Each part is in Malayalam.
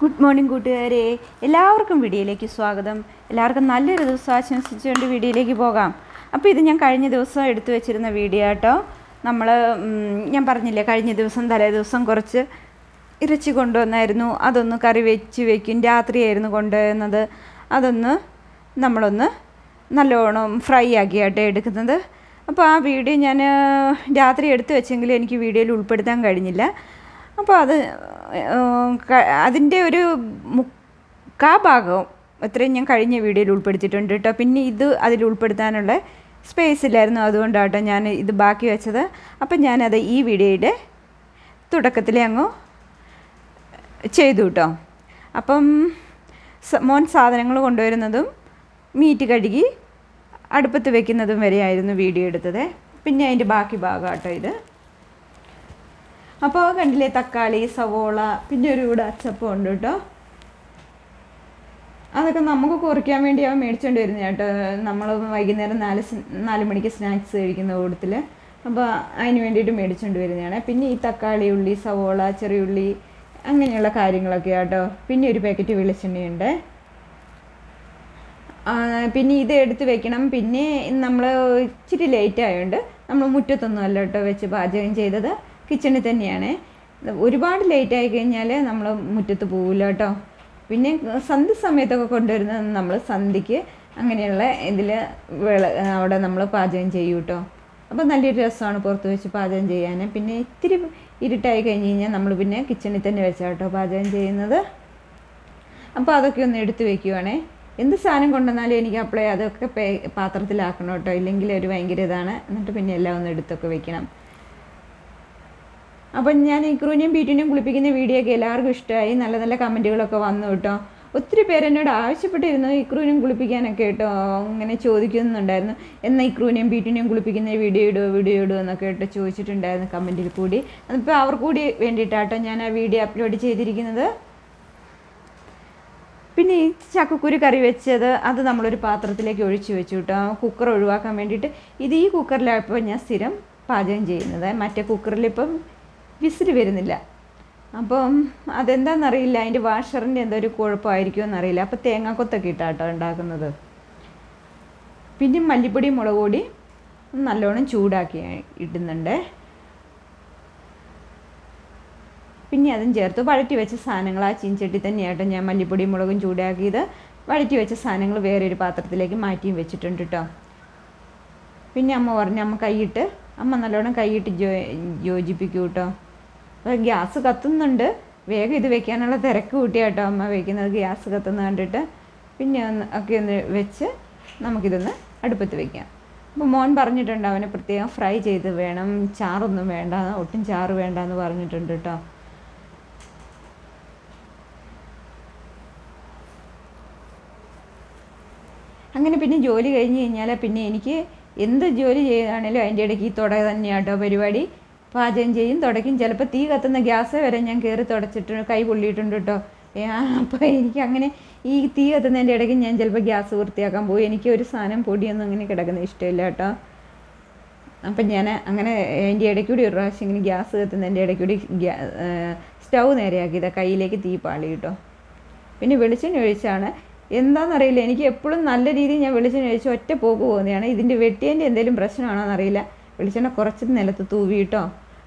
ഗുഡ് മോർണിംഗ് കൂട്ടുകാരെ. എല്ലാവർക്കും വീഡിയോയിലേക്ക് സ്വാഗതം. എല്ലാവർക്കും നല്ലൊരു ദിവസം ആശംസിച്ചുകൊണ്ട് വീഡിയോയിലേക്ക് പോകാം. അപ്പോൾ ഇത് ഞാൻ കഴിഞ്ഞ ദിവസം എടുത്തു വെച്ചിരുന്ന വീഡിയോ കേട്ടോ നമ്മൾ ഞാൻ പറഞ്ഞില്ലേ കഴിഞ്ഞ ദിവസം തലേ ദിവസം കുറച്ച് ഇറച്ചി കൊണ്ടുവന്നായിരുന്നു. അതൊന്ന് കറി വെച്ച് വെക്കും. രാത്രിയായിരുന്നു കൊണ്ടുവന്നത്. അതൊന്ന് നമ്മളൊന്ന് നല്ലോണം ഫ്രൈ ആക്കിയാട്ടെ എടുക്കുന്നത്. അപ്പോൾ ആ വീഡിയോ ഞാൻ രാത്രി എടുത്തു വെച്ചെങ്കിലും എനിക്ക് വീഡിയോയിൽ ഉൾപ്പെടുത്താൻ കഴിഞ്ഞില്ല. അപ്പോൾ അത് അതിന്റെ ഒരു മുക്കാ ഭാഗവും അത്രയും ഞാൻ കഴിഞ്ഞ വീഡിയോയിൽ ഉൾപ്പെടുത്തിയിട്ടുണ്ട് കേട്ടോ പിന്നെ ഇത് അതിൽ ഉൾപ്പെടുത്താനുള്ള സ്പേസ് ഇല്ലായിരുന്നു. അതുകൊണ്ടാട്ടോ ഞാൻ ഇത് ബാക്കി വെച്ചത്. അപ്പം ഞാനത് ഈ വീഡിയോയുടെ തുടക്കത്തിൽ അങ്ങ് ചെയ്തു കേട്ടോ അപ്പം മോൻ സാധനങ്ങൾ കൊണ്ടുവരുന്നതും മീറ്റ് കഴുകി അടുപ്പത്ത് വെക്കുന്നതും വരെയായിരുന്നു വീഡിയോ എടുത്തത്. പിന്നെ അതിന്റെ ബാക്കി ഭാഗം കേട്ടോ ഇത്. അപ്പോൾ കണ്ടില്ലേ തക്കാളി സവോള പിന്നെ ഒരു കൂടെ അച്ചപ്പം ഉണ്ട് കേട്ടോ. അതൊക്കെ നമുക്ക് കുറയ്ക്കാൻ വേണ്ടി അവൻ മേടിച്ചുകൊണ്ട് വരുന്നത് കേട്ടോ. നമ്മൾ വൈകുന്നേരം നാല് നാല് മണിക്ക് സ്നാക്സ് കഴിക്കുന്ന കൂട്ടത്തിൽ അപ്പോൾ അതിന് വേണ്ടിയിട്ട് മേടിച്ചുകൊണ്ട് വരുന്നതാണ്. പിന്നെ ഈ തക്കാളി ഉള്ളി സവോള ചെറിയുള്ളി അങ്ങനെയുള്ള കാര്യങ്ങളൊക്കെ കേട്ടോ പിന്നെ ഒരു പാക്കറ്റ് വെളിച്ചെണ്ണയുണ്ട്. പിന്നെ ഇത് എടുത്ത് വെക്കണം. പിന്നെ നമ്മൾ ഇച്ചിരി ലേറ്റ് ആയതുകൊണ്ട് നമ്മൾ മുറ്റത്തൊന്നും അല്ല കേട്ടോ വെച്ച് പാചകം ചെയ്തത്. കിച്ചണിൽ തന്നെയാണ്. ഒരുപാട് ലേറ്റ് ആയി കഴിഞ്ഞാൽ നമ്മൾ മുറ്റത്ത് പോവില്ല കേട്ടോ പിന്നെ സന്ധ്യ സമയത്തൊക്കെ കൊണ്ടുവരുന്നത് നമ്മൾ സന്ധ്യക്ക് അങ്ങനെയുള്ള ഇതിൽ വിള അവിടെ നമ്മൾ പാചകം ചെയ്യും കേട്ടോ അപ്പോൾ നല്ലൊരു രസമാണ് പുറത്ത് വെച്ച് പാചകം ചെയ്യാൻ പിന്നെ ഇത്തിരി ഇരുട്ടായി കഴിഞ്ഞ് കഴിഞ്ഞാൽ നമ്മൾ പിന്നെ കിച്ചണിൽ തന്നെ വെച്ചാൽ കേട്ടോ പാചകം ചെയ്യുന്നത്. അപ്പോൾ അതൊക്കെ ഒന്ന് എടുത്ത് വെക്കുവാണേ. എന്ത് സാധനം കൊണ്ടുവന്നാലും എനിക്ക് അപ്ലൈ അതൊക്കെ പാത്രത്തിലാക്കണം കേട്ടോ ഇല്ലെങ്കിൽ ഒരു ഭയങ്കര ഇതാണ്. എന്നിട്ട് പിന്നെ എല്ലാം ഒന്ന് എടുത്തൊക്കെ വെക്കണം. അപ്പം ഞാൻ ഇക്രൂനെയും പീറ്റിനെയും കുളിപ്പിക്കുന്ന വീഡിയോ ഒക്കെ എല്ലാവർക്കും ഇഷ്ടമായി. നല്ല നല്ല കമന്റുകളൊക്കെ വന്നു കേട്ടോ. ഒത്തിരി പേരെന്നോട് ആവശ്യപ്പെട്ടിരുന്നു ഇക്രൂനെയും കുളിപ്പിക്കാനൊക്കെ കേട്ടോ. അങ്ങനെ ചോദിക്കുന്നുണ്ടായിരുന്നു. എന്നാൽ ഇക്രൂനെയും പീറ്റിനെയും കുളിപ്പിക്കുന്ന വീഡിയോ ഇടുമോ വീഡിയോ ഇടുമോ എന്നൊക്കെ കേട്ടോ ചോദിച്ചിട്ടുണ്ടായിരുന്നു കമന്റിൽ കൂടി. അതിപ്പോൾ അവർ കൂടി വേണ്ടിയിട്ടാട്ടോ ഞാൻ ആ വീഡിയോ അപ്ലോഡ് ചെയ്തിരിക്കുന്നത്. പിന്നെ ഈ ചക്കക്കുരു കറി വെച്ചത് അത് നമ്മളൊരു പാത്രത്തിലേക്ക് ഒഴിച്ച് വെച്ചു കേട്ടോ. കുക്കർ ഒഴിവാക്കാൻ വേണ്ടിയിട്ട് ഇത് ഈ കുക്കറിലാണ് ഇപ്പോൾ ഞാൻ സ്ഥിരം പാചകം ചെയ്യുന്നത്. മറ്റേ കുക്കറിൽ ഇപ്പം വിസിൽ വരുന്നില്ല. അപ്പം അതെന്താണെന്നറിയില്ല അതിന്റെ വാഷറിന്റെ എന്തോ ഒരു കുഴപ്പമായിരിക്കുമോ എന്നറിയില്ല അപ്പോൾ തേങ്ങാക്കൊത്തൊക്കെ ഇട്ടാട്ടോ ഉണ്ടാക്കുന്നത്. പിന്നെ മല്ലിപ്പൊടി മുളക് പൊടി നല്ലോണം ചൂടാക്കി ഇടുന്നുണ്ട്. പിന്നെ അതും ചേർത്ത് വഴറ്റി വെച്ച സാധനങ്ങൾ ആ ചീൻചട്ടി തന്നെയാട്ടോ ഞാൻ മല്ലിപ്പൊടി മുളകും ചൂടാക്കിയത്. വഴറ്റി വെച്ച സാധനങ്ങൾ വേറെ ഒരു പാത്രത്തിലേക്ക് മാറ്റിയും വെച്ചിട്ടുണ്ട് കേട്ടോ പിന്നെ അമ്മ പറഞ്ഞു അമ്മ കൈയിട്ട് അമ്മ നല്ലോണം കൈയിട്ട് ജോ യോജിപ്പിക്കൂ കേട്ടോ ഗ്യാസ് കത്തുന്നുണ്ട്. വേഗം ഇത് വെക്കാനുള്ള തിരക്ക് കൂട്ടിയാട്ടോ അമ്മ വെക്കുന്നത്. ഗ്യാസ് കത്തുന്ന കണ്ടിട്ട് പിന്നെ ഒന്ന് ഒക്കെ ഒന്ന് വെച്ച് നമുക്കിതൊന്ന് അടുപ്പത്ത് വെക്കാം. അപ്പോൾ മോൻ പറഞ്ഞിട്ടുണ്ട് അവനെ പ്രത്യേകം ഫ്രൈ ചെയ്ത് വേണം. ചാറൊന്നും വേണ്ട. ഒട്ടും ചാറ് വേണ്ട എന്ന് പറഞ്ഞിട്ടുണ്ട് കേട്ടോ അങ്ങനെ പിന്നെ ജോലി കഴിഞ്ഞ് കഴിഞ്ഞാൽ പിന്നെ എനിക്ക് എന്ത് ജോലി ചെയ്താണേലും അതിന്റെ ഇടയ്ക്ക് ഈ തുട തന്നെയാട്ടോ പരിപാടി. പാചകം ചെയ്യും തുടയ്ക്കും. ചിലപ്പോൾ തീ കത്തുന്ന ഗ്യാസ് വരെ ഞാൻ കയറി തുടച്ചിട്ട് കൈ പൊള്ളിയിട്ടുണ്ട് കേട്ടോ. അപ്പോൾ എനിക്ക് അങ്ങനെ ഈ തീ കത്തുന്നതിന്റെ ഇടയ്ക്ക് ഞാൻ ചിലപ്പോൾ ഗ്യാസ് വൃത്തിയാക്കാൻ പോയി എനിക്ക് ഒരു സാധനം പൊടിയൊന്നും അങ്ങനെ കിടക്കുന്ന ഇഷ്ടമില്ല കേട്ടോ. അപ്പം ഞാൻ അങ്ങനെ അതിന്റെ ഇടയ്ക്കൂടി ഒരു പ്രാവശ്യം ഇങ്ങനെ ഗ്യാസ് കത്തുന്നതിന്റെ ഇടയ്ക്കൂടി സ്റ്റൗ നേരെയാക്കിയത് കയ്യിലേക്ക് തീ പാളി കേട്ടോ. പിന്നെ വെളിച്ചെണ്ണ ഒഴിച്ചാണ്. എന്താണെന്നറിയില്ല എനിക്ക് എപ്പോഴും നല്ല രീതിയിൽ ഞാൻ വെളിച്ചെണ്ണ ഒഴിച്ച് ഒറ്റ പോക്ക് പോകുന്നതാണ്. ഇതിന്റെ വെട്ടിയതിന്റെ എന്തെങ്കിലും പ്രശ്നമാണോ എന്നറിയില്ല വെളിച്ചെണ്ണ കുറച്ച് നിലത്ത് തൂവി കേട്ടോ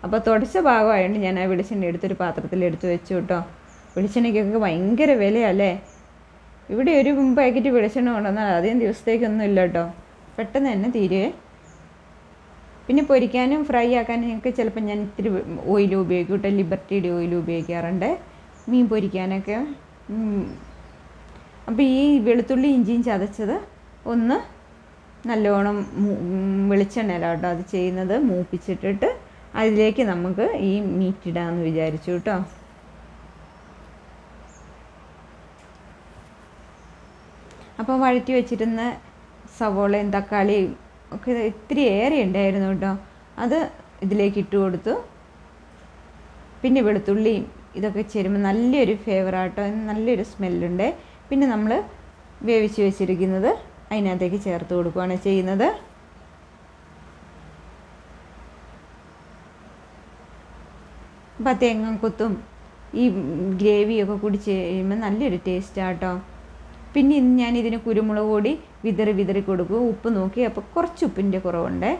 അപ്പോൾ തുടച്ച ഭാഗമായതുകൊണ്ട് ഞാൻ ആ വെളിച്ചെണ്ണ എടുത്തൊരു പാത്രത്തിൽ എടുത്ത് വെച്ചു കേട്ടോ വെളിച്ചെണ്ണയ്ക്കൊക്കെ ഭയങ്കര വിലയല്ലേ? ഇവിടെ ഒരു പാക്കറ്റ് വെളിച്ചെണ്ണ കൊണ്ടുവന്നാൽ അധികം ദിവസത്തേക്കൊന്നും ഇല്ല കേട്ടോ പെട്ടെന്ന് തന്നെ തീരുവേ പിന്നെ പൊരിക്കാനും ഫ്രൈ ആക്കാനും ഒക്കെ ചിലപ്പോൾ ഞാൻ ഇത്തിരി ഓയിൽ ഉപയോഗിക്കും കേട്ടോ ലിബർട്ടിയുടെ ഓയിൽ ഉപയോഗിക്കാറുണ്ട്. മീൻ പൊരിക്കാനൊക്കെ. അപ്പോൾ ഈ വെളുത്തുള്ളി ഇഞ്ചിയും ചതച്ചത് ഒന്ന് നല്ലോണം വെളിച്ചെണ്ണയിലാണ് കേട്ടോ അത് ചെയ്യുന്നത്. മൂപ്പിച്ചിട്ടിട്ട് അതിലേക്ക് നമുക്ക് ഈ മീറ്റ് ഇടാമെന്ന് വിചാരിച്ചു കേട്ടോ. അപ്പോൾ വഴറ്റി വെച്ചിരുന്ന സവോളയും തക്കാളിയും ഒക്കെ ഇത്തിരി ഏറെ ഉണ്ടായിരുന്നു കേട്ടോ. അത് ഇതിലേക്ക് ഇട്ട് കൊടുത്തു. പിന്നെ വെളുത്തുള്ളിയും ഇതൊക്കെ ചേരുമ്പോൾ നല്ലൊരു ഫ്ലേവറാട്ടോ നല്ലൊരു സ്മെല്ലുണ്ട് പിന്നെ നമ്മൾ വേവിച്ച് വെച്ചിരിക്കുന്നത് അതിനകത്തേക്ക് ചേർത്ത് കൊടുക്കുകയാണ് ചെയ്യുന്നത്. അപ്പം തേങ്ങ കൊത്തും ഈ ഗ്രേവിയൊക്കെ കുടിച്ച് കഴിയുമ്പോൾ നല്ലൊരു ടേസ്റ്റാണ് കേട്ടോ പിന്നെ ഇന്ന് ഞാൻ ഇതിന് കുരുമുളക് കൂടി വിതറി വിതറി കൊടുക്കും. ഉപ്പ് നോക്കി അപ്പോൾ കുറച്ച് ഉപ്പിന്റെ കുറവുണ്ട്.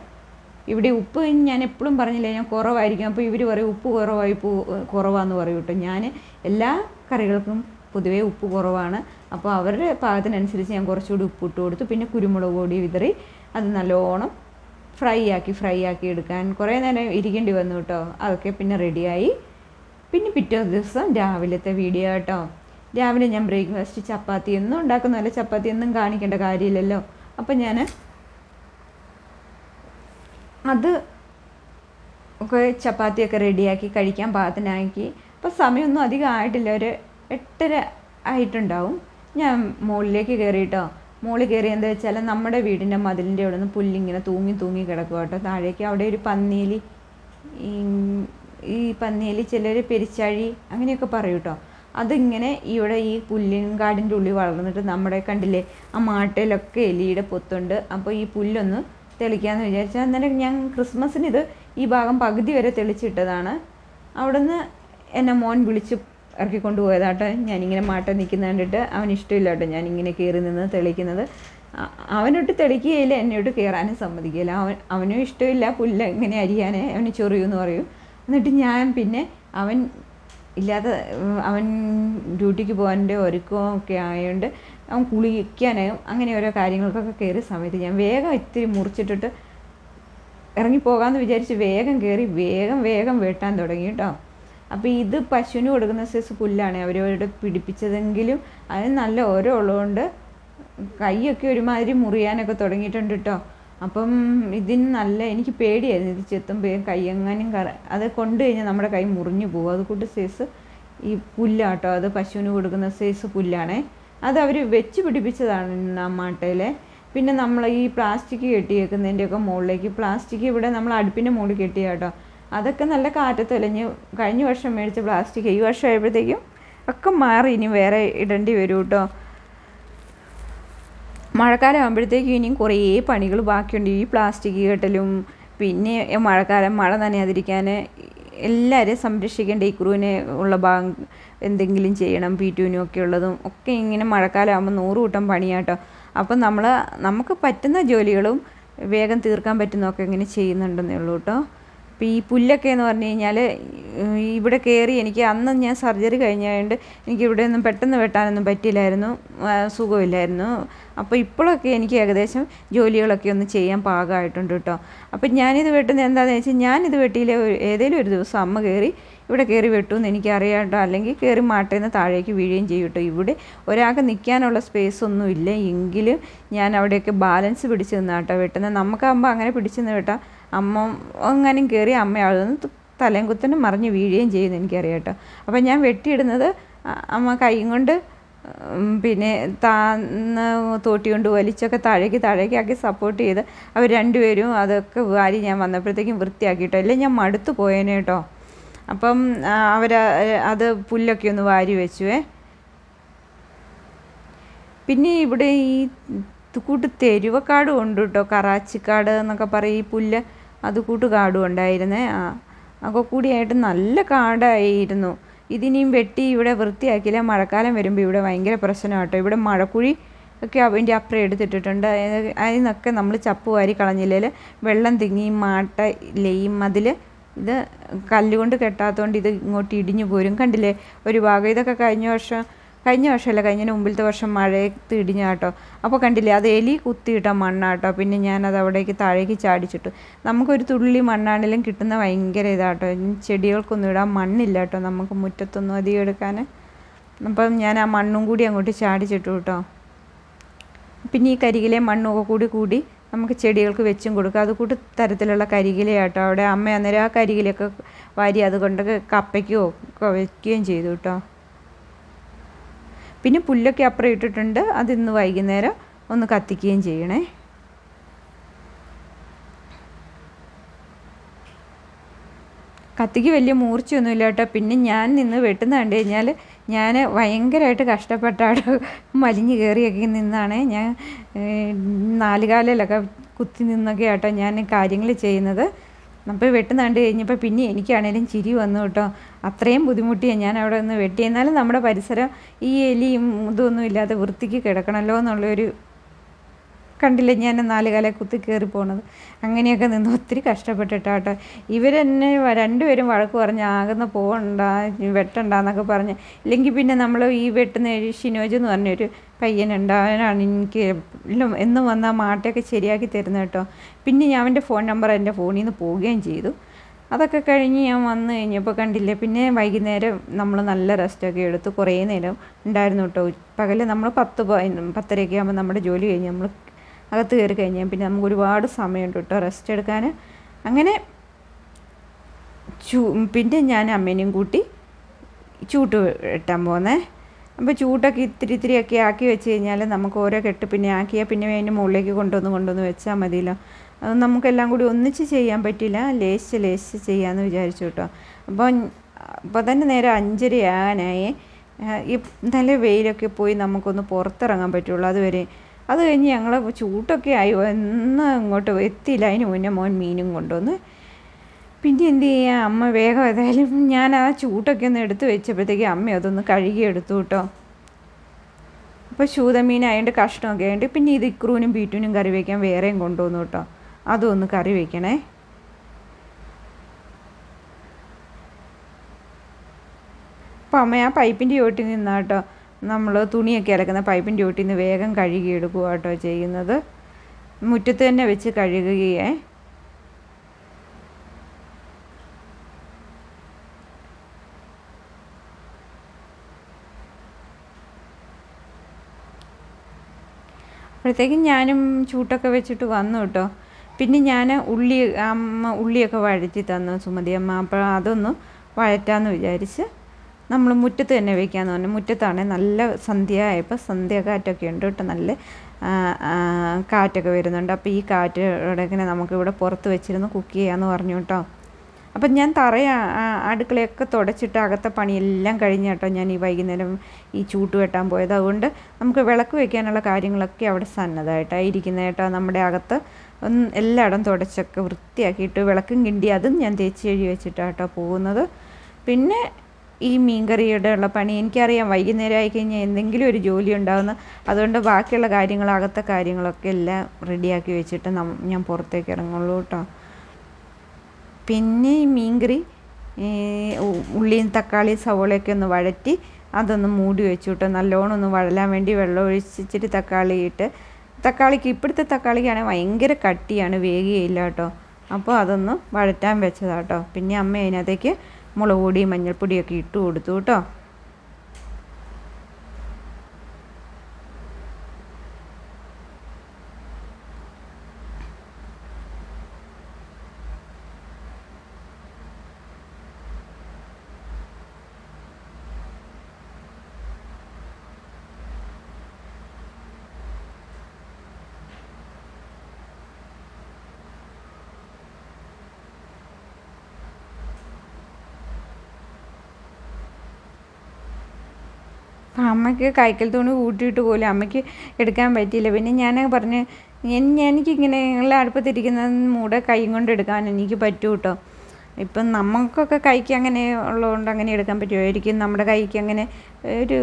ഇവിടെ ഉപ്പ് ഞാൻ എപ്പോഴും പറഞ്ഞില്ല ഞാൻ കുറവായിരിക്കും. അപ്പോൾ ഇവർ പറയും ഉപ്പ് കുറവായി പോ കുറവാന്ന് പറയും കേട്ടോ ഞാൻ എല്ലാ കറികൾക്കും പൊതുവേ ഉപ്പ് കുറവാണ്. അപ്പോൾ അവരുടെ പാകത്തിനനുസരിച്ച് ഞാൻ കുറച്ചുകൂടി ഉപ്പിട്ട് കൊടുത്തു. പിന്നെ കുരുമുളക് പൊടി വിതറി അത് നല്ലോണം ഫ്രൈ ആക്കി ഫ്രൈ ആക്കി എടുക്കാൻ കുറേ നേരം ഇരിക്കേണ്ടി വന്നു കേട്ടോ. അതൊക്കെ പിന്നെ റെഡിയായി. പിന്നെ പിറ്റേ ദിവസം രാവിലത്തെ വീഡിയോ കേട്ടോ രാവിലെ ഞാൻ ബ്രേക്ക്ഫാസ്റ്റ് ചപ്പാത്തി എന്നും ഉണ്ടാക്കുന്നതല്ല ചപ്പാത്തി എന്നും കാണിക്കേണ്ട കാര്യമില്ലല്ലോ. അപ്പം ഞാൻ അത് ഒക്കെ ചപ്പാത്തിയൊക്കെ റെഡിയാക്കി കഴിക്കാൻ പാകത്തിനാക്കി. അപ്പോൾ സമയമൊന്നും അധികം ആയിട്ടില്ല. ഒരു എട്ടര ആയിട്ടുണ്ടാവും. ഞാൻ മുകളിലേക്ക് കയറിയിട്ടോ മുകളിൽ കയറി എന്താ വെച്ചാൽ നമ്മുടെ വീടിന്റെ മതിലിന്റെ അവിടെ നിന്ന് പുല്ലിങ്ങനെ തൂങ്ങി തൂങ്ങി കിടക്കുക കേട്ടോ. താഴേക്ക് അവിടെ ഒരു പന്നീലി ഈ പന്നിയിൽ ചിലർ പെരിച്ചാഴി അങ്ങനെയൊക്കെ പറയും കേട്ടോ. അതിങ്ങനെ ഇവിടെ ഈ പുല്ലിൻകാടിന്റെ ഉള്ളിൽ വളർന്നിട്ട് നമ്മുടെ കണ്ടില്ലേ ആ മാട്ടയിലൊക്കെ എലിയുടെ പൊത്തുണ്ട്. അപ്പോൾ ഈ പുല്ലൊന്ന് തെളിക്കാമെന്ന് വിചാരിച്ചാൽ അന്നേരം ഞാൻ ക്രിസ്മസിന് ഇത് ഈ ഭാഗം പകുതി വരെ തെളിച്ചിട്ടതാണ്. അവിടുന്ന് എന്നെ മോൻ വിളിച്ച് ഇറക്കിക്കൊണ്ട് പോയതാട്ടോ ഞാനിങ്ങനെ മാട്ട നിൽക്കുന്ന കണ്ടിട്ട് അവന് ഇഷ്ടമില്ലാട്ടോ ഞാനിങ്ങനെ കയറി നിന്ന് തെളിക്കുന്നത് അവനോട്ട് തെളിക്കുകയില്ല എന്നോട്ട് കയറാനും സമ്മതിക്കില്ല അവൻ അവനും ഇഷ്ടമില്ല പുല്ല് ഇങ്ങനെ അരിയാനേ അവന് ചൊറിയുമെന്ന് പറയും. എന്നിട്ട് ഞാൻ പിന്നെ അവൻ ഇല്ലാത്ത അവൻ ഡ്യൂട്ടിക്ക് പോകാന്റെ ഒരുക്കവും ഒക്കെ ആയതുകൊണ്ട് അവൻ കുളിക്കാനായും അങ്ങനെ ഓരോ കാര്യങ്ങൾക്കൊക്കെ കയറിയ സമയത്ത് ഞാൻ വേഗം ഇത്തിരി മുറിച്ചിട്ടിട്ട് ഇറങ്ങിപ്പോകാമെന്ന് വിചാരിച്ച് വേഗം കയറി വേഗം വേഗം വെട്ടാൻ തുടങ്ങി കേട്ടോ. അപ്പോൾ ഇത് പശുവിന് കൊടുക്കുന്ന സൈസ് പുല്ലാണ്. അവരവരുടെ പിടിപ്പിച്ചതെങ്കിലും അതിന് നല്ല ഓരോ ഉള്ളതുകൊണ്ട് കൈയൊക്കെ ഒരുമാതിരി മുറിയാനൊക്കെ തുടങ്ങിയിട്ടുണ്ട് കേട്ടോ അപ്പം ഇതിന് നല്ല എനിക്ക് പേടിയായിരുന്നു. ഇത് ചെത്തുമ്പോൾ കൈ എങ്ങാനും കറ അത് കൊണ്ടു കഴിഞ്ഞാൽ നമ്മുടെ കൈ മുറിഞ്ഞു പോകും. അതുകൂട്ട് സൈസ് ഈ പുല്ലാട്ടോ അത് പശുവിന് കൊടുക്കുന്ന സൈസ് പുല്ലാണേ. അത് അവർ വെച്ച് പിടിപ്പിച്ചതാണ് ആ മാട്ടയിലെ. പിന്നെ നമ്മൾ ഈ പ്ലാസ്റ്റിക് കെട്ടിയേക്കുന്നതിന്റെയൊക്കെ മുകളിലേക്ക് പ്ലാസ്റ്റിക് ഇവിടെ നമ്മൾ അടുപ്പിന്റെ മുകളിൽ കെട്ടിയ കേട്ടോ അതൊക്കെ നല്ല കാറ്റ് തെളിഞ്ഞ് കഴിഞ്ഞ വർഷം മേടിച്ച പ്ലാസ്റ്റിക് ഈ വർഷം ആയപ്പോഴത്തേക്കും ഒക്കെ മാറി. ഇനി വേറെ ഇടേണ്ടി വരും കേട്ടോ. മഴക്കാലം ആകുമ്പോഴത്തേക്കും ഇനിയും കുറേ പണികൾ ബാക്കിയുണ്ട്. ഈ പ്ലാസ്റ്റിക് കെട്ടലും പിന്നെ മഴക്കാലം മഴ നനയാതിരിക്കാൻ എല്ലാവരെയും സംരക്ഷിക്കേണ്ട ഈ ക്രൂവിനെ ഉള്ള ഭാഗം എന്തെങ്കിലും ചെയ്യണം. പി ടുവിനും ഒക്കെ ഉള്ളതും ഒക്കെ ഇങ്ങനെ മഴക്കാലം ആകുമ്പോൾ നൂറ് കൂട്ടം പണിയാട്ടോ അപ്പം നമ്മൾ നമുക്ക് പറ്റുന്ന ജോലികളും വേഗം തീർക്കാൻ പറ്റുന്നതൊക്കെ ഇങ്ങനെ ചെയ്യുന്നുണ്ടെന്നേ ഉള്ളൂ കേട്ടോ. അപ്പോൾ ഈ പുല്ലൊക്കെ എന്ന് പറഞ്ഞു കഴിഞ്ഞാൽ ഇവിടെ കയറി എനിക്ക് അന്ന് ഞാൻ സർജറി കഴിഞ്ഞതുകൊണ്ട് എനിക്ക് ഇവിടെ ഒന്നും പെട്ടെന്ന് വെട്ടാനൊന്നും പറ്റിയില്ലായിരുന്നു സുഖമില്ലായിരുന്നു. അപ്പോൾ ഇപ്പോഴൊക്കെ എനിക്ക് ഏകദേശം ജോലികളൊക്കെ ഒന്ന് ചെയ്യാൻ പാകമായിട്ടുണ്ട് കേട്ടോ. അപ്പം ഞാനിത് വെട്ടുന്നത് എന്താണെന്ന് വെച്ചാൽ ഞാനിത് വെട്ടിയില്ല ഏതെങ്കിലും ഒരു ദിവസം അമ്മ കയറി ഇവിടെ കയറി എനിക്ക് കേട്ടോ. അല്ലെങ്കിൽ കയറി മാട്ടേന്ന് താഴേക്ക് വീഴുകയും ചെയ്യും കേട്ടോ. ഇവിടെ ഒരാൾക്ക് നിൽക്കാനുള്ള സ്പേസ് ഒന്നും ഇല്ല. എങ്കിലും ഞാൻ അവിടെയൊക്കെ ബാലൻസ് പിടിച്ച് നിന്നാട്ടോ വെട്ടുന്നത്. നമുക്കാകുമ്പോൾ അങ്ങനെ പിടിച്ചു നിന്ന് വെട്ടാം. അമ്മ എങ്ങാനും കയറി അമ്മ അവിടെ നിന്ന് തലയും കുത്തനും മറിഞ്ഞ് വീഴുകയും ചെയ്യുമെന്ന് എനിക്കറിയാം കേട്ടോ അപ്പം ഞാൻ വെട്ടിയിടുന്നത് അമ്മ കൈ കൊണ്ട് പിന്നെ താന്ന് തോട്ടി കൊണ്ട് വലിച്ചൊക്കെ താഴേക്ക് താഴേക്ക് ആക്കി സപ്പോർട്ട് ചെയ്ത് അവർ രണ്ടുപേരും അതൊക്കെ വാരി ഞാൻ വന്നപ്പോഴത്തേക്കും വൃത്തിയാക്കിയിട്ടോ അല്ലെങ്കിൽ ഞാൻ മടുത്തു പോയേനെ കേട്ടോ. അപ്പം അവർ അത് പുല്ലൊക്കെ ഒന്ന് വാരി വെച്ചുവേ. പിന്നെ ഇവിടെ ഈ കൂട്ട് തെരുവക്കാട് ഉണ്ട് കേട്ടോ. കറാച്ചിക്കാട് എന്നൊക്കെ പറയും. ഈ പുല്ല് അത് കൂട്ട് കാടും ഉണ്ടായിരുന്നേ. ആ ഒക്കെ കൂടിയായിട്ട് നല്ല കാടായിരുന്നു. ഇതിനിയും വെട്ടി ഇവിടെ വൃത്തിയാക്കിയില്ല. മഴക്കാലം വരുമ്പോൾ ഇവിടെ ഭയങ്കര പ്രശ്നമാണ് കേട്ടോ ഇവിടെ മഴക്കുഴി ഒക്കെ അതിന്റെ അപ്പുറം എടുത്തിട്ടിട്ടുണ്ട്. അത് അതിൽ നിന്നൊക്കെ നമ്മൾ ചപ്പ് വാരി കളഞ്ഞില്ലേൽ വെള്ളം തിങ്ങി മാട്ട ലെയും അതിൽ ഇത് കല്ലുകൊണ്ട് കെട്ടാത്തതുകൊണ്ട് ഇത് ഇങ്ങോട്ട് ഇടിഞ്ഞു പോരും. കണ്ടില്ലേ? ഒരു ഭാഗം ഇതൊക്കെ കഴിഞ്ഞ വർഷം കഴിഞ്ഞ വർഷമല്ല കഴിഞ്ഞതിന് മുമ്പിലത്തെ വർഷം മഴയത്ത് ഇടിഞ്ഞാട്ടോ അപ്പോൾ കണ്ടില്ലേ അത് എലി കുത്തിയിട്ട മണ്ണാട്ടോ. പിന്നെ ഞാനത് അവിടേക്ക് താഴേക്ക് ചാടിച്ചിട്ടു. നമുക്കൊരു തുള്ളി മണ്ണാണെങ്കിലും കിട്ടുന്ന ഭയങ്കര ഇതാട്ടോ ചെടികൾക്കൊന്നും ഇടാൻ മണ്ണില്ല കേട്ടോ നമുക്ക് മുറ്റത്തൊന്നും അധികം എടുക്കാൻ. അപ്പം ഞാൻ ആ മണ്ണും കൂടി അങ്ങോട്ട് ചാടിച്ചിട്ടു കേട്ടോ. പിന്നെ ഈ കരികിലെ മണ്ണൊക്കെ കൂടി കൂടി നമുക്ക് ചെടികൾക്ക് വെച്ചും കൊടുക്കാം. അത് കൂട്ട് തരത്തിലുള്ള കരികിലയാട്ടോ അവിടെ അമ്മ അന്നേരം ആ കരികിലൊക്കെ വാരി അതുകൊണ്ടൊക്കെ കപ്പയ്ക്കോ വയ്ക്കുകയും ചെയ്തു കേട്ടോ. പിന്നെ പുല്ലൊക്കെ അപ്പുറം ഇട്ടിട്ടുണ്ട്. അതിന്ന് വൈകുന്നേരം ഒന്ന് കത്തിക്കുകയും ചെയ്യണേ. കത്തിക്ക് വലിയ മൂർച്ചയൊന്നുമില്ല കേട്ടോ. പിന്നെ ഞാൻ നിന്ന് വെട്ടുന്ന കണ്ടു കഴിഞ്ഞാൽ ഞാൻ ഭയങ്കരമായിട്ട് കഷ്ടപ്പെട്ടാണ് മലിഞ്ഞ് കയറിയൊക്കെ നിന്നാണ്. ഞാൻ നാലുകാലിലൊക്കെ കുത്തി നിന്നൊക്കെ ആട്ടോ ഞാൻ കാര്യങ്ങൾ ചെയ്യുന്നത്. അപ്പോൾ വെട്ടുന്ന കണ്ട് കഴിഞ്ഞപ്പോൾ പിന്നെ എനിക്കാണേലും ചിരി വന്നു കേട്ടോ. അത്രയും ബുദ്ധിമുട്ടിയാണ് ഞാൻ അവിടെ നിന്ന് വെട്ടി. എന്നാലും നമ്മുടെ പരിസരം ഈ എലിയും ഇതൊന്നും ഇല്ലാതെ വൃത്തിക്ക് കിടക്കണമല്ലോ എന്നുള്ളൊരു കണ്ടില്ലേ ഞാൻ നാല് കാല കുത്തി കയറി പോണത്. അങ്ങനെയൊക്കെ നിന്ന് ഒത്തിരി കഷ്ടപ്പെട്ടിട്ടാട്ടോ. ഇവരെന്നെ രണ്ടുപേരും വഴക്ക് പറഞ്ഞ് ആകുന്ന പോകണ്ട വെട്ടണ്ട എന്നൊക്കെ പറഞ്ഞ്. ഇല്ലെങ്കിൽ പിന്നെ നമ്മൾ ഈ വെട്ടുന്ന ഷിനോജ് എന്ന് പറഞ്ഞൊരു പയ്യനുണ്ട് അവനാണ് എനിക്ക് എന്നും വന്ന് ആ മാട്ടയൊക്കെ ശരിയാക്കി തരുന്നത് കേട്ടോ. പിന്നെ ഞാൻ അവന്റെ ഫോൺ നമ്പർ എന്റെ ഫോണിൽ നിന്ന് പോവുകയും ചെയ്തു. അതൊക്കെ കഴിഞ്ഞ് ഞാൻ വന്നു കഴിഞ്ഞപ്പോൾ കണ്ടില്ലേ പിന്നെ വൈകുന്നേരം നമ്മൾ നല്ല റെസ്റ്റൊക്കെ എടുത്ത് കുറേ നേരം ഉണ്ടായിരുന്നു കേട്ടോ. പകൽ നമ്മൾ പത്ത് പത്തരയൊക്കെ ആകുമ്പോൾ നമ്മുടെ ജോലി കഴിഞ്ഞ് നമ്മൾ അകത്ത് കയറി കഴിഞ്ഞാൽ പിന്നെ നമുക്ക് ഒരുപാട് സമയമുണ്ട് കേട്ടോ റെസ്റ്റ് എടുക്കാൻ. അങ്ങനെ ചൂ പിന്നെ ഞാൻ അമ്മേനെയും കൂട്ടി ചൂട്ട് വെട്ടാൻ പോന്നേ. അപ്പോൾ ചൂട്ടൊക്കെ ഇത്തിരി ഇത്തിരി ഒക്കെ ആക്കി വെച്ച് കഴിഞ്ഞാൽ നമുക്ക് ഓരോ കെട്ട് പിന്നെ ആക്കിയാൽ പിന്നെ അതിന്റെ മുകളിലേക്ക് കൊണ്ടുവന്ന് കൊണ്ടുവന്ന് വെച്ചാൽ മതിയല്ലോ. അത് നമുക്കെല്ലാം കൂടി ഒന്നിച്ച് ചെയ്യാൻ പറ്റില്ല. ലേശ് ലേശ് ചെയ്യാമെന്ന് വിചാരിച്ചു കേട്ടോ. അപ്പോൾ അപ്പോൾ തന്നെ നേരെ അഞ്ചര ആകാനായി ഈ നല്ല വെയിലൊക്കെ പോയി നമുക്കൊന്ന് പുറത്തിറങ്ങാൻ പറ്റുള്ളൂ അതുവരെ. അത് കഴിഞ്ഞ് ഞങ്ങൾ ചൂട്ടൊക്കെ ആയി. ഒന്നും ഇങ്ങോട്ട് എത്തിയില്ല. അതിന് മുന്നേ മോൻ മീനും കൊണ്ടുവന്ന് പിന്നെ എന്ത് ചെയ്യാം? അമ്മ വേഗം ഏതായാലും ഞാൻ ആ ചൂട്ടൊക്കെ ഒന്ന് എടുത്ത് വെച്ചപ്പോഴത്തേക്ക് അമ്മ അതൊന്ന് കഴുകി എടുത്തു കേട്ടോ. അപ്പോൾ അതിന്റെ കഷ്ണമൊക്കെ ഉണ്ട് പിന്നെ ഇത് ഇക്രൂനും ബീറ്റൂനും കറി വയ്ക്കാൻ വേറെയും കൊണ്ടുവന്നു കേട്ടോ. അതും ഒന്ന് കറി വയ്ക്കണേ അപ്പോൾ അമ്മ ആ പൈപ്പിന്റെ ചോട്ടിൽ നിന്നാ കേട്ടോ. നമ്മൾ തുണിയൊക്കെ അലക്കുന്ന പൈപ്പിന്റെ ചോട്ടിൽ നിന്ന് വേഗം കഴുകി എടുക്കുക കേട്ടോ ചെയ്യുന്നത്. മുറ്റത്ത് തന്നെ വെച്ച് കഴുകുകയേ. അപ്പോഴത്തേക്കും ഞാനും ചൂട്ടൊക്കെ വെച്ചിട്ട് വന്നു കേട്ടോ. പിന്നെ ഞാൻ ഉള്ളി അമ്മ ഉള്ളിയൊക്കെ വഴറ്റി തന്നു സുമതി അമ്മ. അപ്പോൾ അതൊന്ന് വഴറ്റാമെന്ന് വിചാരിച്ച് നമ്മൾ മുറ്റത്ത് തന്നെ വെക്കാമെന്ന് പറഞ്ഞു. മുറ്റത്താണെങ്കിൽ നല്ല സന്ധ്യ ആയപ്പോൾ സന്ധ്യ കാറ്റൊക്കെ ഉണ്ട് കേട്ടോ. നല്ല കാറ്റൊക്കെ വരുന്നുണ്ട്. അപ്പോൾ ഈ കാറ്റ് ഇങ്ങനെ നമുക്കിവിടെ പുറത്ത് വെച്ചിരുന്ന് കുക്ക് ചെയ്യാമെന്ന് പറഞ്ഞു കേട്ടോ. അപ്പം ഞാൻ തറയ അടുക്കളയൊക്കെ തുടച്ചിട്ട് അകത്തെ പണിയെല്ലാം കഴിഞ്ഞ കേട്ടോ ഞാൻ ഈ വൈകുന്നേരം ഈ ചൂട്ട് വെട്ടാൻ പോയത്. അതുകൊണ്ട് നമുക്ക് വിളക്ക് വയ്ക്കാനുള്ള കാര്യങ്ങളൊക്കെ അവിടെ സന്നദ്ധമായിട്ടാണ് ഇരിക്കുന്നത് കേട്ടോ. നമ്മുടെ അകത്ത് എല്ലായിടം തുടച്ചൊക്കെ വൃത്തിയാക്കിയിട്ട് വിളക്കും കിണ്ടി അതും ഞാൻ തേച്ച് കഴുകി വെച്ചിട്ടാണ് കേട്ടോ പോകുന്നത്. പിന്നെ ഈ മീൻകറിയുടെ ഉള്ള പണി എനിക്കറിയാം. വൈകുന്നേരം ആയി കഴിഞ്ഞാൽ എന്തെങ്കിലും ഒരു ജോലി ഉണ്ടാകുന്ന അതുകൊണ്ട് ബാക്കിയുള്ള കാര്യങ്ങൾ അകത്തെ കാര്യങ്ങളൊക്കെ എല്ലാം റെഡിയാക്കി വെച്ചിട്ട് ഞാൻ പുറത്തേക്ക് ഇറങ്ങുള്ളൂ കേട്ടോ. പിന്നെ മീൻകറി ഉള്ളിയും തക്കാളിയും സവോളയൊക്കെ ഒന്ന് വഴറ്റി അതൊന്ന് മൂടി വെച്ചു കേട്ടോ നല്ലോണം ഒന്ന് വഴലാൻ വേണ്ടി വെള്ളം ഒഴിച്ചിട്ട് തക്കാളി ഇട്ട്. തക്കാളിക്ക് ഇപ്പോഴത്തെ തക്കാളിക്കാണെങ്കിൽ ഭയങ്കര കട്ടിയാണ് വേഗിയില്ല കേട്ടോ. അപ്പോൾ അതൊന്ന് വഴറ്റാൻ വെച്ചതാട്ടോ. പിന്നെ അമ്മ അതിനകത്തേക്ക് മുളക് പൊടിയും മഞ്ഞൾപ്പൊടിയൊക്കെ ഇട്ട് കൊടുത്തു കേട്ടോ. അപ്പം അമ്മയ്ക്ക് കൈക്കൽ തുണി കൂട്ടിയിട്ട് പോലും അമ്മയ്ക്ക് എടുക്കാൻ പറ്റിയില്ല. പിന്നെ ഞാൻ പറഞ്ഞ് എനിക്കിങ്ങനെ ഞങ്ങളുടെ അടുപ്പത്തിരിക്കുന്ന മൂടെ കൈ കൊണ്ട് എടുക്കാൻ എനിക്ക് പറ്റൂ കേട്ടോ ഇപ്പം നമുക്കൊക്കെ കൈക്ക് അങ്ങനെ ഉള്ളതുകൊണ്ട് അങ്ങനെ എടുക്കാൻ പറ്റുമായിരിക്കും നമ്മുടെ കൈക്ക് അങ്ങനെ ഒരു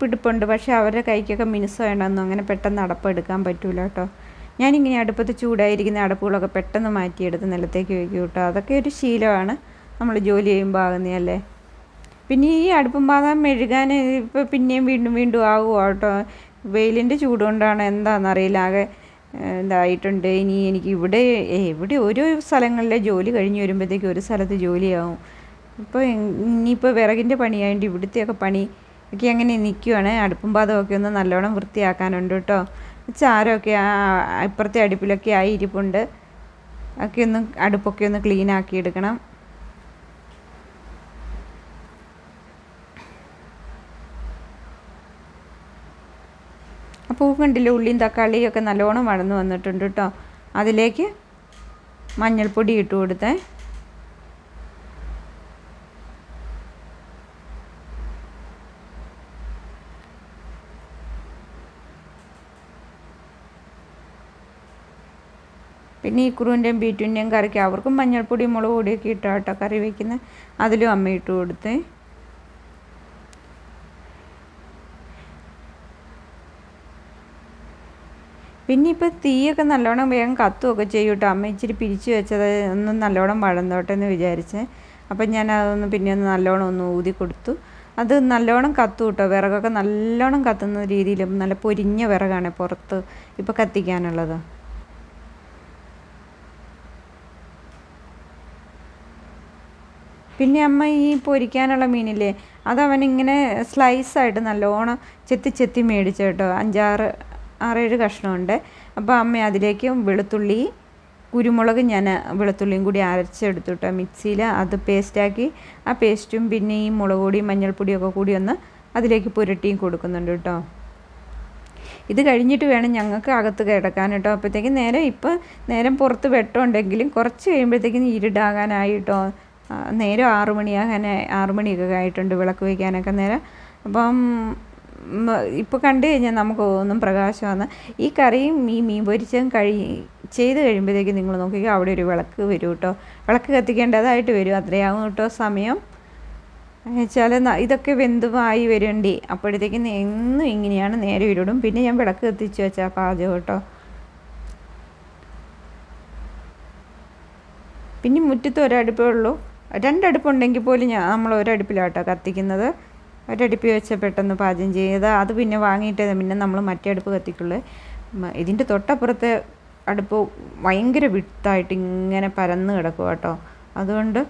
പിടിപ്പുണ്ട്. പക്ഷേ അവരുടെ കൈക്കൊക്കെ മിനുസം വേണമെന്നും അങ്ങനെ പെട്ടെന്ന് അടപ്പ് എടുക്കാൻ പറ്റൂല കേട്ടോ ഞാനിങ്ങനെ അടുപ്പത്ത് ചൂടായിരിക്കുന്ന അടപ്പുകളൊക്കെ പെട്ടെന്ന് മാറ്റിയെടുത്ത് നിലത്തേക്ക് വയ്ക്കും കേട്ടോ അതൊക്കെ ഒരു ശീലമാണ്. നമ്മൾ ജോലി ചെയ്യുമ്പോൾ ആകുന്നതല്ലേ? പിന്നെ ഈ അടുപ്പും പാത്രം മെഴുകാൻ ഇപ്പോൾ പിന്നെയും വീണ്ടും വീണ്ടും ആകുമോ കേട്ടോ? വെയിലിന്റെ ചൂട് കൊണ്ടാണ് എന്താണെന്നറിയില്ല. ആകെ ഇതായിട്ടുണ്ട്. ഇനി എനിക്ക് ഇവിടെ എവിടെ ഓരോ സ്ഥലങ്ങളിലെ ജോലി കഴിഞ്ഞ് വരുമ്പോഴത്തേക്ക് ഒരു സ്ഥലത്ത് ജോലിയാവും. ഇപ്പോൾ ഇനിയിപ്പോൾ വിറകിന്റെ പണിയായതുകൊണ്ട് ഇവിടുത്തെയൊക്കെ പണി ഒക്കെ അങ്ങനെ നിൽക്കുവാണ് അടുപ്പും പാതമൊക്കെ ഒന്ന് നല്ലോണം വൃത്തിയാക്കാനുണ്ട് കേട്ടോ. ചാരമൊക്കെ ഇപ്പുറത്തെ അടുപ്പിലൊക്കെ ആയി ഇരിപ്പുണ്ട്. ഒക്കെ ഒന്ന് അടുപ്പൊക്കെ ഒന്ന് ക്ലീൻ ആക്കി എടുക്കണം. അപ്പോൾ കണ്ടില്ലേ ഉള്ളിയും തക്കാളിയും ഒക്കെ നല്ലോണം വളർന്നു വന്നിട്ടുണ്ട് കേട്ടോ അതിലേക്ക് മഞ്ഞൾപ്പൊടി ഇട്ട് കൊടുത്തേ. പിന്നെ ഈ കുറുവിന്റെയും ബീറ്റുവിന്റെയും കറിക്ക് അവർക്കും മഞ്ഞൾപ്പൊടി മുളക് പൊടിയൊക്കെ ഇട്ടാട്ടോ കറി വയ്ക്കുന്നത് അതിലും അമ്മ ഇട്ട് കൊടുത്തേ. പിന്നെ ഇപ്പോൾ തീയൊക്കെ നല്ലോണം വേഗം കത്തുമൊക്കെ ചെയ്യും കേട്ടോ അമ്മ ഇച്ചിരി പിരിച്ചു വെച്ചത് ഒന്ന് നല്ലോണം വഴന്നോട്ടെ എന്ന് വിചാരിച്ച്. അപ്പം ഞാൻ അതൊന്ന് പിന്നെ ഒന്ന് നല്ലോണം ഒന്ന് ഊതി കൊടുത്തു. അത് നല്ലോണം കത്തും കേട്ടോ. വിറകൊക്കെ നല്ലോണം കത്തുന്ന രീതിയിൽ നല്ല പൊരിഞ്ഞ വിറകാണ് പുറത്ത് ഇപ്പോൾ കത്തിക്കാനുള്ളത്. പിന്നെ അമ്മ ഈ പൊരിക്കാനുള്ള മീനില്ലേ അതവനിങ്ങനെ സ്ലൈസായിട്ട് നല്ലോണം ചെത്തി ചെത്തി മേടിച്ചു കേട്ടോ. അഞ്ചാറ് ആറേഴ് കഷ്ണമുണ്ട്. അപ്പോൾ അമ്മ അതിലേക്ക് വെളുത്തുള്ളി കുരുമുളക് ഞാൻ വെളുത്തുള്ളിയും കൂടി അരച്ചെടുത്തു കേട്ടോ മിക്സിയിൽ. അത് പേസ്റ്റാക്കി ആ പേസ്റ്റും പിന്നെ ഈ മുളക് പൊടിയും മഞ്ഞൾപ്പൊടിയൊക്കെ കൂടി ഒന്ന് അതിലേക്ക് പുരട്ടിയും കൊടുക്കുന്നുണ്ട് കേട്ടോ ഇത് കഴിഞ്ഞിട്ട് വേണം ഞങ്ങൾക്ക് അകത്ത് കിടക്കാൻ കേട്ടോ അപ്പോഴത്തേക്കും നേരെ ഇപ്പം നേരം പുറത്ത് വെട്ടമുണ്ടെങ്കിലും കുറച്ച് കഴിയുമ്പോഴത്തേക്കും ഇരുടാകാനായിട്ടോ നേരം ആറു മണിയാകാനായി ആറു മണിയൊക്കെ ആയിട്ടുണ്ട് വിളക്ക് വയ്ക്കാനൊക്കെ നേരം. അപ്പം ഇപ്പോൾ കണ്ടു കഴിഞ്ഞാൽ നമുക്ക് ഒന്നും പ്രകാശമാണ്. ഈ കറിയും ഈ മീൻ പൊരിച്ചതും കഴി ചെയ്ത് കഴിയുമ്പോഴത്തേക്കും നിങ്ങൾ നോക്കിക്കോ അവിടെ ഒരു വിളക്ക് വരും കേട്ടോ. വിളക്ക് കത്തിക്കേണ്ടതായിട്ട് വരും. അത്രയാകും കേട്ടോ സമയം. വെച്ചാൽ ഇതൊക്കെ വെന്തുമായി വരണ്ടി. അപ്പോഴത്തേക്കും എന്നും ഇങ്ങനെയാണ് നേരെ ഇരിടും പിന്നെ ഞാൻ വിളക്ക് കത്തിച്ചു വെച്ചാൽ പാചകം കേട്ടോ. പിന്നെ മുറ്റത്ത് ഒരടുപ്പേ ഉള്ളൂ. രണ്ടടുപ്പുണ്ടെങ്കിൽ പോലും ഞാൻ നമ്മൾ ഒരടുപ്പിലാട്ടോ കത്തിക്കുന്നത്. ഒരടുപ്പി വെച്ച് പെട്ടെന്ന് പാചകം ചെയ്ത് അത് പിന്നെ വാങ്ങിയിട്ട് പിന്നെ നമ്മൾ മറ്റേ അടുപ്പ് കത്തിക്കുള്ളൂ. ഇതിന്റെ തൊട്ടപ്പുറത്തെ അടുപ്പ് ഭയങ്കര വിട്ടായിട്ട് ഇങ്ങനെ പരന്ന് കിടക്കും കേട്ടോ. അതുകൊണ്ട്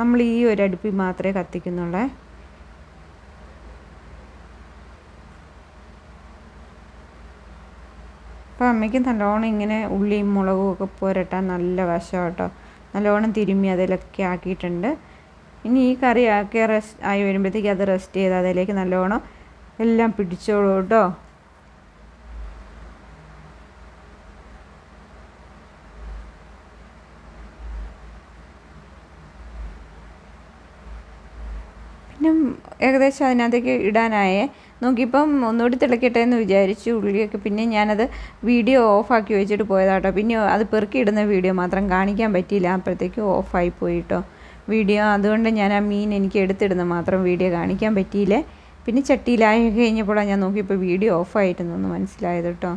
നമ്മൾ ഈ ഒരു അടുപ്പിൽ മാത്രമേ കത്തിക്കുന്നുള്ളേ. അപ്പോൾ അമ്മയ്ക്ക് നല്ലോണം ഇങ്ങനെ ഉള്ളിയും മുളകും ഒക്കെ പുരട്ടാൻ നല്ല വശം കേട്ടോ. നല്ലോണം തിരുമ്മി അതിലൊക്കെ ആക്കിയിട്ടുണ്ട്. ഇനി ഈ കറി ആക്കി റെസ്റ്റ് ആയി വരുമ്പോഴത്തേക്ക് അത് റെസ്റ്റ് ചെയ്ത് അതിലേക്ക് നല്ലോണം എല്ലാം പിടിച്ചോളൂ കേട്ടോ. പിന്നെ ഏകദേശം അതിനകത്തേക്ക് ഇടാനായേ. നോക്കിയപ്പം ഒന്നുകൂടി തിളക്കട്ടെ എന്ന് വിചാരിച്ചു ഉള്ളിയൊക്കെ പിന്നെ ഞാനത് വീഡിയോ ഓഫാക്കി വെച്ചിട്ട് പോയതാട്ടോ. പിന്നെ അത് പെറുക്കിയിടുന്ന വീഡിയോ മാത്രം കാണിക്കാൻ പറ്റിയില്ല. അപ്പോഴത്തേക്ക് ഓഫായി പോയി കേട്ടോ. വീഡിയോ. അതുകൊണ്ട് ഞാൻ ആ മീൻ എനിക്ക് എടുത്തിടുന്ന മാത്രം വീഡിയോ കാണിക്കാൻ പറ്റിയില്ലേ. പിന്നെ ചട്ടിയിലായി കഴിഞ്ഞപ്പോഴാണ് ഞാൻ നോക്കിയപ്പോൾ വീഡിയോ ഓഫായിട്ടുണ്ടെന്ന് മനസ്സിലായത് കേട്ടോ.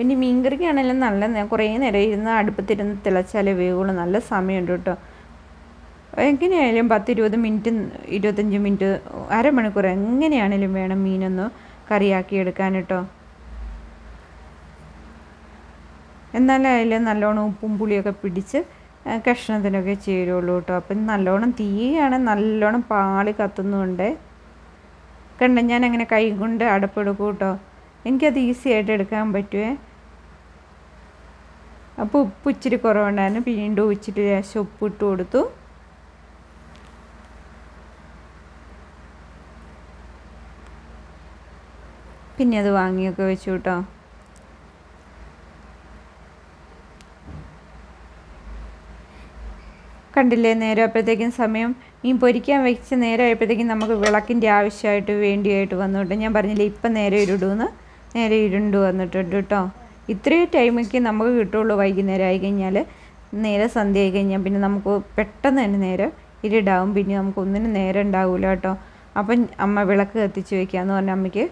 പിന്നെ മീൻകറിക്കാണെങ്കിലും നല്ല കുറേ നേരം ഇരുന്ന് അടുപ്പത്തിരുന്ന് തിളച്ചാലേ വേവുള്ളൂ. നല്ല സമയമുണ്ട് കേട്ടോ. എങ്ങനെയായാലും പത്ത് ഇരുപത് മിനിറ്റ് ഇരുപത്തഞ്ച് മിനിറ്റ് അരമണിക്കൂർ എങ്ങനെയാണേലും വേണം മീനൊന്ന് കറിയാക്കി എടുക്കാൻ കേട്ടോ. എന്നാലും നല്ലോണം ഉപ്പും പുളിയൊക്കെ പിടിച്ച് കഷ്ണത്തിനൊക്കെ ചേരുള്ളൂ കേട്ടോ. അപ്പം നല്ലോണം തീയാണ് നല്ലോണം പാളി കത്തുന്നുണ്ട്. കണ്ട ഞാൻ അങ്ങനെ കൈ കൊണ്ട് അടപ്പെടുക്കും കേട്ടോ. എനിക്കത് ഈസി ആയിട്ട് എടുക്കാൻ പറ്റുമേ അപ്പോൾ ഉപ്പ് ഇച്ചിരി കുറവുണ്ടായിരുന്നു. വീണ്ടും ഇച്ചിരി ലേശം ഉപ്പ് ഇട്ട് കൊടുത്തു. പിന്നെ അത് വാങ്ങിയൊക്കെ വെച്ചു കേട്ടോ. കണ്ടില്ലേ? നേരം അപ്പോഴത്തേക്കും സമയം. മീൻ പൊരിക്കാൻ വെച്ച് നേരം ആയപ്പോഴത്തേക്കും നമുക്ക് വിളക്കിന്റെ ആവശ്യമായിട്ട് വേണ്ടിയായിട്ട് വന്നു കേട്ടോ. ഞാൻ പറഞ്ഞില്ലേ ഇപ്പം നേരെ ഇരുടുമെന്ന് നേരെ ഇരുണ്ട് വന്നിട്ടുണ്ട് കേട്ടോ. ഇത്രയും ടൈമൊക്കെ നമുക്ക് കിട്ടുള്ളൂ വൈകുന്നേരം ആയി കഴിഞ്ഞാൽ. നേരെ സന്ധ്യ ആയി കഴിഞ്ഞാൽ പിന്നെ നമുക്ക് പെട്ടെന്ന് തന്നെ നേരം ഇരുടാവും. പിന്നെ നമുക്ക് ഒന്നിനും നേരം ഉണ്ടാവില്ല കേട്ടോ. അപ്പം അമ്മ വിളക്ക് കത്തിച്ച് വയ്ക്കാമെന്ന് പറഞ്ഞാൽ അമ്മയ്ക്ക്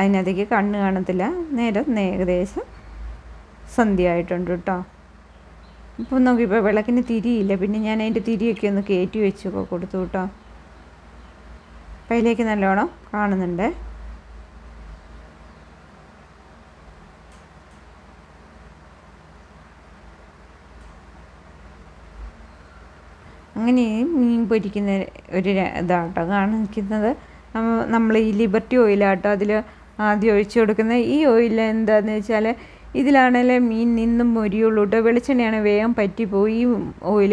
അതിനകത്തേക്ക് കണ്ണ് കാണത്തില്ല. നേരം ഏകദേശം സന്ധ്യ ആയിട്ടുണ്ട് കേട്ടോ. ഇപ്പോൾ നോക്കിയപ്പോൾ വിളക്കിന് തിരിയില്ല. പിന്നെ ഞാൻ അതിന്റെ തിരിയൊക്കെ ഒന്ന് കയറ്റി വെച്ചൊക്കെ കൊടുത്തു കേട്ടോ. അപ്പം അതിലേക്ക് നല്ലോണം കാണുന്നുണ്ട്. അങ്ങനെ മീൻ പൊരിക്കുന്ന ഒരു ഇതാട്ടോ കാണിക്കുന്നത്. നമ്മൾ ഈ ലിബർട്ടി ഓയിലാട്ടോ അതിൽ ആദ്യം ഒഴിച്ചു കൊടുക്കുന്നത് ഈ ഓയിൽ എന്താണെന്ന് വെച്ചാൽ ഇതിലാണെങ്കിൽ മീൻ നിന്നും മൊരിയുള്ളൂ കേട്ടോ വെളിച്ചെണ്ണയാണ് വേഗം പറ്റിപ്പോയി. ഈ ഓയിൽ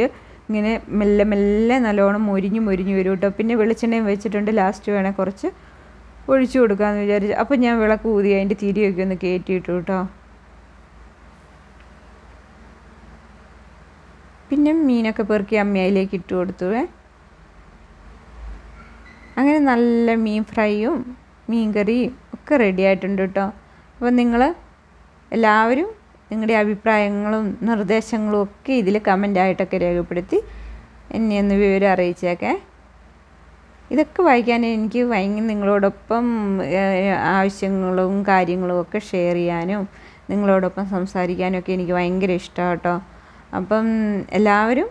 ഇങ്ങനെ മെല്ലെ മെല്ലെ നല്ലോണം മൊരിഞ്ഞ് മൊരിഞ്ഞ് വരും കേട്ടോ പിന്നെ വെളിച്ചെണ്ണയും വെച്ചിട്ടുണ്ട്. ലാസ്റ്റ് വേണേൽ കുറച്ച് ഒഴിച്ചു കൊടുക്കാമെന്ന് വിചാരിച്ചു. അപ്പോൾ ഞാൻ വിളക്ക് ഊതി അതിന്റെ തിരിയൊക്കെ ഒന്ന് കയറ്റിയിട്ടു കേട്ടോ പിന്നെ മീനൊക്കെ പെറുക്കി അമ്മയിലേക്ക് ഇട്ട് കൊടുത്തു അങ്ങനെ നല്ല മീൻ ഫ്രൈയും മീൻ കറിയും ഒക്കെ റെഡി ആയിട്ടുണ്ട് കേട്ടോ. അപ്പോൾ നിങ്ങൾ എല്ലാവരും നിങ്ങളുടെ അഭിപ്രായങ്ങളും നിർദ്ദേശങ്ങളും ഒക്കെ ഇതിൽ കമന്റായിട്ടൊക്കെ രേഖപ്പെടുത്തി എന്നെ ഒന്ന് വിവരം അറിയിച്ചേക്കേ. ഇതൊക്കെ വായിക്കാൻ എനിക്ക് ഭയങ്കര നിങ്ങളോടൊപ്പം ആവശ്യങ്ങളും കാര്യങ്ങളും ഒക്കെ ഷെയർ ചെയ്യാനും നിങ്ങളോടൊപ്പം സംസാരിക്കാനും ഒക്കെ എനിക്ക് ഭയങ്കര ഇഷ്ടമാണ് കേട്ടോ. അപ്പം എല്ലാവരും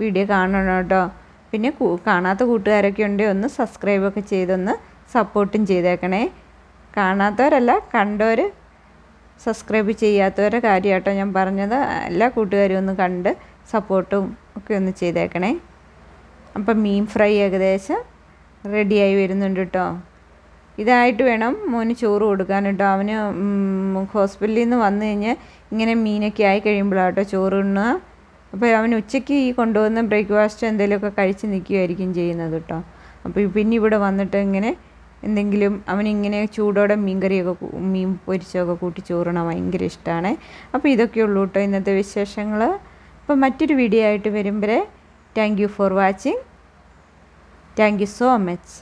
വീഡിയോ കാണണം കേട്ടോ. പിന്നെ കാണാത്ത കൂട്ടുകാരൊക്കെ ഉണ്ടെങ്കിൽ ഒന്ന് സബ്സ്ക്രൈബൊക്കെ ചെയ്തൊന്ന് സപ്പോർട്ടും ചെയ്തേക്കണേ. കാണാത്തവരല്ല കണ്ടവർ സബ്സ്ക്രൈബ് ചെയ്യാത്തവരെ കാര്യമാട്ടോ ഞാൻ പറഞ്ഞത്. എല്ലാ കൂട്ടുകാരും ഒന്ന് കണ്ട് സപ്പോർട്ടും ഒക്കെ ഒന്ന് ചെയ്തേക്കണേ. അപ്പം മീൻ ഫ്രൈ ഏകദേശം റെഡിയായി വരുന്നുണ്ട് കേട്ടോ. ഇതായിട്ട് വേണം മോന് ചോറ് കൊടുക്കാൻ കേട്ടോ. അവന് ഹോസ്പിറ്റലിൽ നിന്ന് വന്നു കഴിഞ്ഞാൽ ഇങ്ങനെ മീനൊക്കെ ആയി കഴിയുമ്പോഴാട്ടോ ചോറ് ഉണ്ണുക അപ്പോൾ അവൻ ഉച്ചയ്ക്ക് ഈ കൊണ്ടുവന്ന ബ്രേക്ക്ഫാസ്റ്റ് എന്തെങ്കിലുമൊക്കെ കഴിച്ച് നിൽക്കുമായിരിക്കും ചെയ്യുന്നത് കേട്ടോ. അപ്പോൾ പിന്നെ ഇവിടെ വന്നിട്ട് ഇങ്ങനെ എന്തെങ്കിലും അവനിങ്ങനെ ചൂടോടെ മീൻകറിയൊക്കെ മീൻ പൊരിച്ചൊക്കെ കൂട്ടി ചോറണം ഭയങ്കര ഇഷ്ടമാണ് അപ്പോൾ ഇതൊക്കെ ഉള്ളൂ കേട്ടോ ഇന്നത്തെ വിശേഷങ്ങൾ അപ്പോൾ മറ്റൊരു വീഡിയോ ആയിട്ട് വരുമ്പോൾ thank you for watching thank you so much